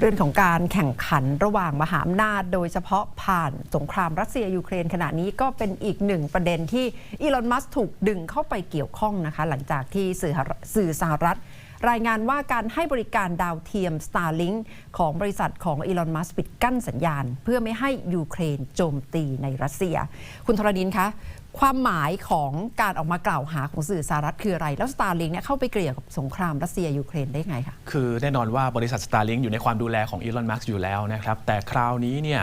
เรื่องของการแข่งขันระหว่างมหาอำนาจ โดยเฉพาะผ่านสงครามรัสเซียยูเครนขณะนี้ก็เป็นอีกหนึ่งประเด็นที่อีลอนมัสถูกดึงเข้าไปเกี่ยวข้องนะคะ หลังจากที่สื่อสื่อสหรัฐ รายงานว่าการให้บริการดาวเทียม Starlink ของบริษัทของอีลอนมัสปิดกั้นสัญญาณ เพื่อไม่ให้ยูเครนโจมตีในรัสเซีย คุณธรณินคะ ความหมายของการออกมากล่าวหาของสื่อสหรัฐคืออะไร แล้ว Starlink เนี่ยเข้าไปเกี่ยวกับสงครามรัสเซียยูเครนได้ไงคะคือแน่นอนว่าบริษัท Starlink อยู่ในความดูแลของอีลอนมัสก์อยู่แล้วนะครับ แต่คราวนี้เนี่ย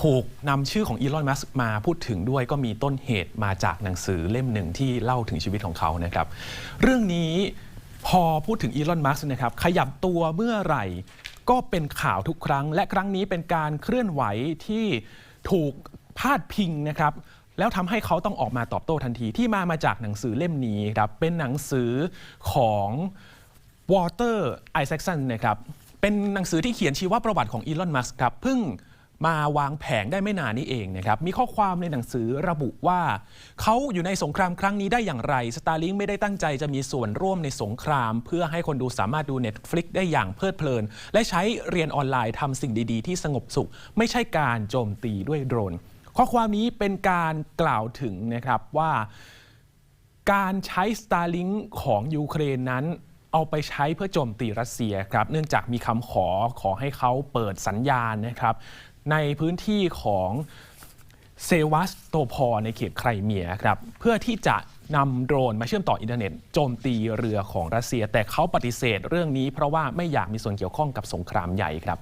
ถูกนำชื่อของอีลอนมัสก์มาพูดถึงด้วยก็มีต้นเหตุมาจากหนังสือเล่มหนึ่งที่เล่าถึงชีวิตของเขานะครับ เรื่องนี้พอพูดถึงอีลอนมัสก์นะครับขยับตัวเมื่อไหร่ ก็เป็นข่าวทุกครั้ง และครั้งนี้เป็นการเคลื่อนไหวที่ถูกพาดพิงนะครับ แล้วทำให้เขาต้องออกมาตอบโต้ทันทีที่มามาจากหนังสือเล่มนี้ครับเป็นหนังสือของวอเตอร์ไอแซคสันนะครับเป็นหนังสือที่เขียนชีวประวัติของอีลอนมัสก์ครับเพิ่งมาวางแผงได้ไม่นานนี้เองนะครับ มีข้อความในหนังสือระบุว่า เขาอยู่ในสงครามครั้งนี้ได้อย่างไร สตาร์ลิงไม่ได้ตั้งใจจะมีส่วนร่วมในสงคราม เพื่อให้คนดูสามารถดู Netflix ได้อย่างเพลิดเพลิน และใช้เรียนออนไลน์ทำสิ่งดี ๆ ที่สงบสุข ไม่ใช่การโจมตีด้วยโดรน ข้อความนี้เป็นการกล่าวถึงนะครับว่าการใช้ Starlink ของยูเครนนั้น เอาไปใช้เพื่อโจมตีรัสเซียครับ เนื่องจากมีคำขอขอให้เขาเปิดสัญญาณนะครับ ในพื้นที่ของเซวัสโตพอในเขตไครเมียครับ เพื่อที่จะนำโดรนมาเชื่อมต่ออินเทอร์เน็ตโจมตีเรือของรัสเซีย แต่เขาปฏิเสธเรื่องนี้เพราะว่าไม่อยากมีส่วนเกี่ยวข้องกับสงครามใหญ่ครับ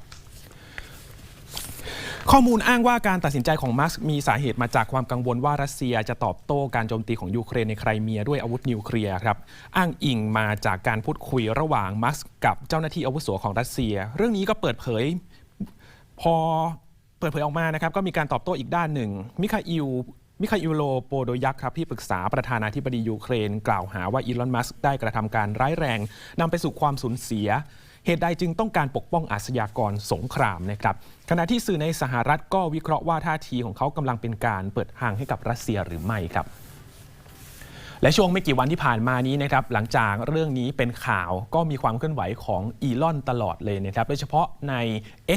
ข้อมูลอ้างว่าการตัดสินใจของมัสก์มีสาเหตุมาจากความกังวลว่ารัสเซียจะตอบโต้การโจมตีของยูเครนในไครเมียด้วยอาวุธนิวเคลียร์ครับอ้างอิงมาจากการพูดคุยระหว่างมัสก์กับเจ้าหน้าที่อาวุโสของรัสเซีย เรื่องนี้ก็เปิดเผย พอเปิดเผยออกมานะครับก็มีการตอบโต้อีกด้านหนึ่ง มิคาอิลมิคาอิโลโปโดยักครับที่ปรึกษาประธานาธิบดียูเครน กล่าวหาว่าอีลอนมัสก์ได้กระทำการร้ายแรงนำไปสู่ความสูญเสีย เหตุใดจึงต้องการปกป้องอาชญากรสงครามนะครับขณะที่สื่อในสหรัฐก็วิเคราะห์ว่าท่าทีของเขากำลังเป็นการเปิดทางให้กับรัสเซียหรือไม่ครับและช่วงไม่กี่วันที่ผ่านมานี้นะครับหลังจากเรื่องนี้เป็นข่าวก็มีความเคลื่อนไหวของอีลอนตลอดเลยนะครับโดยเฉพาะใน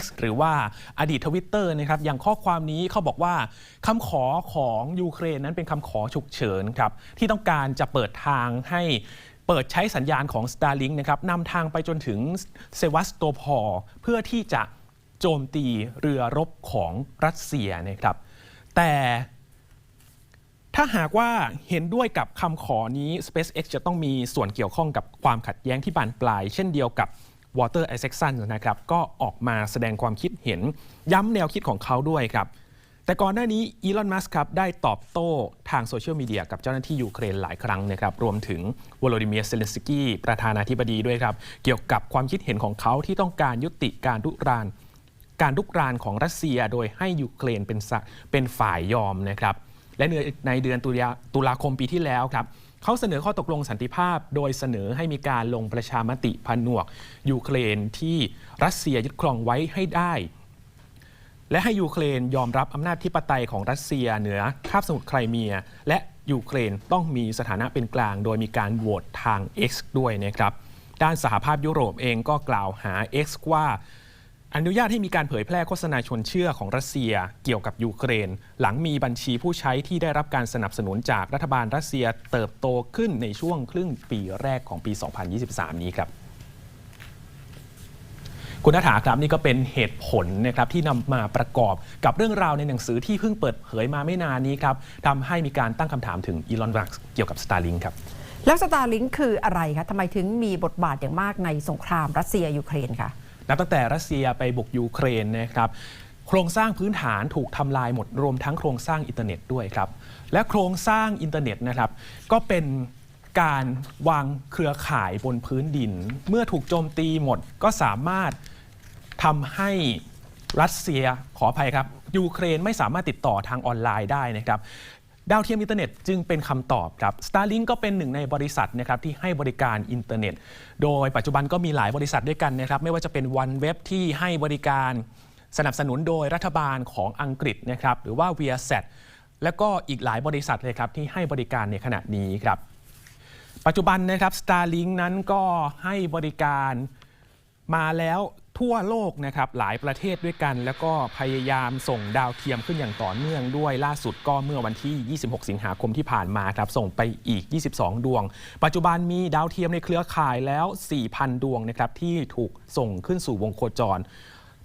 X หรือว่าอดีตทวิตเตอร์นะครับอย่างข้อความนี้เขาบอกว่าคำขอของยูเครนนั้นเป็นคำขอฉุกเฉินครับที่ต้องการจะเปิดทางให้ เปิดใช้สัญญาณของ Starlink นะครับนำทางไปจนถึงเซวัสโตพอร์เพื่อที่จะโจมตีเรือรบของรัสเซียนะครับ แต่ถ้าหากว่าเห็นด้วยกับคำขอนี้ SpaceX จะต้องมีส่วนเกี่ยวข้องกับความขัดแย้งที่บานปลาย เช่นเดียวกับ Water Isaacson นะครับ ก็ออกมาแสดงความคิดเห็นย้ำแนวคิดของเขาด้วยครับ แต่ก่อนหน้านี้อีลอน มัสก์ครับได้ตอบโต้ทางโซเชียลมีเดียกับเจ้าหน้าที่ยูเครนหลายครั้งนะครับ รวมถึงวโลดิเมียร์เซเลนสกี้ประธานาธิบดีด้วยครับ เกี่ยวกับความคิดเห็นของเขาที่ต้องการยุติการรุกราน การรุกรานของรัสเซียโดยให้ยูเครนเป็นเป็นฝ่ายยอมนะครับ และในเดือนตุลาตุลาคมปีที่แล้วครับเขาเสนอข้อตกลงสันติภาพ โดยเสนอให้มีการลงประชามติผนวกยูเครนที่รัสเซียยึดครองไว้ให้ได้ และให้ยูเครนยอมรับอำนาจที่ปไตยของรัสเซียเหนือคาบสมุทรไครเมีย และยูเครนต้องมีสถานะเป็นกลาง โดยมีการโหวตทาง X ด้วยนะครับ ด้านสหภาพยุโรปเองก็กล่าวหา X ว่าอนุญาตให้มีการเผยแพร่โฆษณาชวนเชื่อของรัสเซียเกี่ยวกับยูเครน หลังมีบัญชีผู้ใช้ที่ได้รับการสนับสนุนจากรัฐบาลรัสเซียเติบโตขึ้นในช่วงครึ่งปีแรกของปี 2023 นี้ครับ คุณนัฐาครับนี่ก็เป็นเหตุผลนะครับที่นำมาประกอบกับเรื่องราวในหนังสือที่เพิ่งเปิดเผยมาไม่นานนี้ครับทำให้มีการตั้งคำถามถึงอีลอนมัสก์เกี่ยวกับ Starlink ครับแล้ว Starlink คืออะไรคะทำไมถึงมีบทบาทอย่างมากในสงครามรัสเซียยูเครนคะนับตั้งแต่รัสเซียไปบุกยูเครนนะครับโครงสร้างพื้นฐานถูกทำลายหมดรวมทั้งโครงสร้างอินเทอร์เน็ตด้วยครับ และโครงสร้างอินเทอร์เน็ตนะครับ ก็เป็นการวางเครือข่ายบนพื้นดิน เมื่อถูกโจมตีหมดก็สามารถ ทำให้รัสเซียขออภัยครับยูเครนไม่สามารถติดต่อทางออนไลน์ได้นะครับดาวเทียมอินเทอร์เน็ตจึงเป็นคำตอบครับ Starlink ก็เป็นหนึ่งในบริษัทนะครับที่ให้บริการอินเทอร์เน็ต โดยปัจจุบันก็มีหลายบริษัทด้วยกันนะครับไม่ว่าจะเป็น OneWeb ที่ให้บริการสนับสนุนโดยรัฐบาลของอังกฤษนะครับหรือว่า Viasat และก็อีกหลายบริษัทเลยครับที่ให้บริการในขณะนี้ครับ ปัจจุบันนะครับ Starlink นั้นก็ให้บริการมาแล้ว ทั่วโลกนะครับหลายประเทศด้วยกัน แล้วก็พยายามส่งดาวเทียมขึ้นอย่างต่อเนื่องด้วยล่าสุดก็เมื่อวันที่ 26 สิงหาคมที่ผ่านมาครับส่งไปอีก 22 ดวง ปัจจุบันมีดาวเทียมในเครือข่ายแล้ว 4,000 ดวงนะครับที่ถูกส่งขึ้นสู่วงโคจร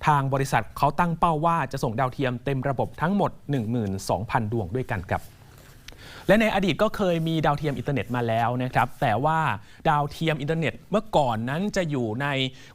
ทางบริษัทเขาตั้งเป้าว่าจะส่งดาวเทียมเต็มระบบทั้งหมด 12,000 ดวงด้วยกันครับ และในอดีตก็เคยมีดาวเทียมอินเทอร์เน็ตมาแล้วนะครับ แต่ว่าดาวเทียมอินเทอร์เน็ตเมื่อก่อนนั้นจะอยู่ใน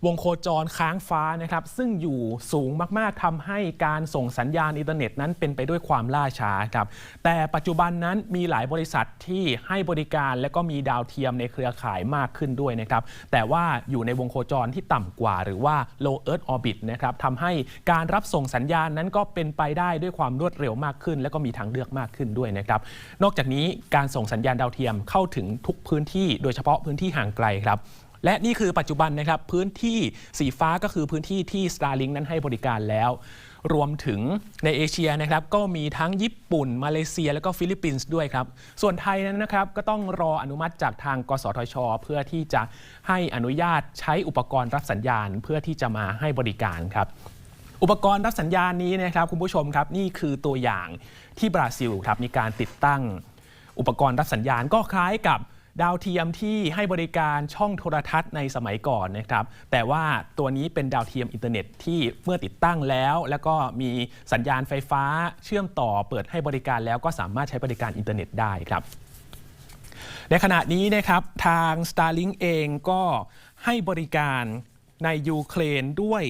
วงโคจรค้างฟ้านะครับ ซึ่งอยู่สูงมาก ๆทำให้การส่งสัญญาณอินเทอร์เน็ตนั้นเป็นไปด้วยความล่าช้าครับ แต่ปัจจุบันนั้นมีหลายบริษัทที่ให้บริการและก็มีดาวเทียมในเครือข่ายมากขึ้นด้วยนะครับ แต่ว่าอยู่ในวงโคจรที่ต่ำกว่า หรือว่า low earth orbit นะครับทำให้การรับส่งสัญญาณนั้นก็เป็นไปได้ด้วยความรวดเร็วมากขึ้น และก็มีทางเลือกมากขึ้นด้วยนะครับนอกจากนี้การส่งสัญญาณดาวเทียมเข้าถึงทุกพื้นที่โดยเฉพาะพื้นที่ห่างไกลครับและนี่คือปัจจุบันนะครับพื้นที่สีฟ้าก็คือพื้นที่ที่ Starlink นั้นให้บริการแล้ว รวมถึงในเอเชียนะครับก็มีทั้งญี่ปุ่น มาเลเซีย แล้วก็ฟิลิปปินส์ด้วยครับ ส่วนไทยนั้นนะครับก็ต้องรออนุมัติจากทางกสทช เพื่อที่จะให้อนุญาตใช้อุปกรณ์รับสัญญาณ เพื่อที่จะมาให้บริการครับ อุปกรณ์รับสัญญาณนี้นะครับคุณผู้ชมครับนี่คือตัวอย่างที่บราซิลครับมีการติดตั้ง อุปกรณ์รับสัญญาณก็คล้ายกับดาวเทียมที่ให้บริการช่องโทรทัศน์ในสมัยก่อนนะครับ แต่ว่าตัวนี้เป็นดาวเทียมอินเทอร์เน็ตที่เมื่อติดตั้งแล้ว แล้วก็มีสัญญาณไฟฟ้าเชื่อมต่อเปิดให้บริการแล้วก็สามารถใช้บริการอินเทอร์เน็ตได้ครับ ในขณะนี้นะครับทาง Starlink เองก็ให้บริการในยูเครนด้วย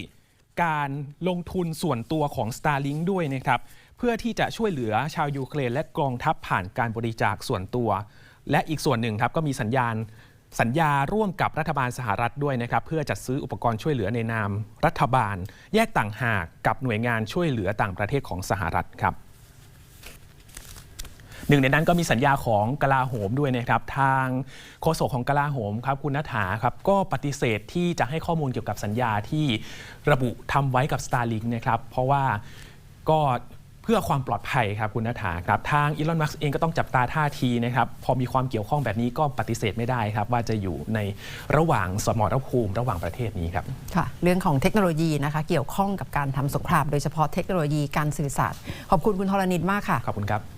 การลงทุนส่วนตัวของ Starlink ด้วยนะครับ เพื่อที่จะช่วยเหลือชาวยูเครนและกองทัพผ่านการบริจาคส่วนตัว และอีกส่วนหนึ่งครับก็มีสัญญาณสัญญาร่วมกับรัฐบาลสหรัฐด้วยนะครับ เพื่อจัดซื้ออุปกรณ์ช่วยเหลือในนามรัฐบาล แยกต่างหากกับหน่วยงานช่วยเหลือต่างประเทศของสหรัฐครับ หนึ่งในนั้นก็มีสัญญาของกลาโหมด้วยนะครับ ทางโฆษกของกลาโหมครับคุณนัฐาครับก็ปฏิเสธที่จะให้ข้อมูลเกี่ยวกับสัญญาที่ระบุทำไว้กับ Starlink นะครับ เพราะว่าก็เพื่อความปลอดภัยครับคุณนัฐาครับ ทางอีลอนมัสเองก็ต้องจับตาท่าทีนะครับ พอมีความเกี่ยวข้องแบบนี้ก็ปฏิเสธไม่ได้ครับ ว่าจะอยู่ในระหว่างสมรภูมิระหว่างประเทศนี้ครับค่ะเรื่องของเทคโนโลยีนะคะ เกี่ยวข้องกับการทำสงคราม โดยเฉพาะเทคโนโลยีการสื่อสารขอบคุณคุณธรณินมากค่ะขอบคุณครับ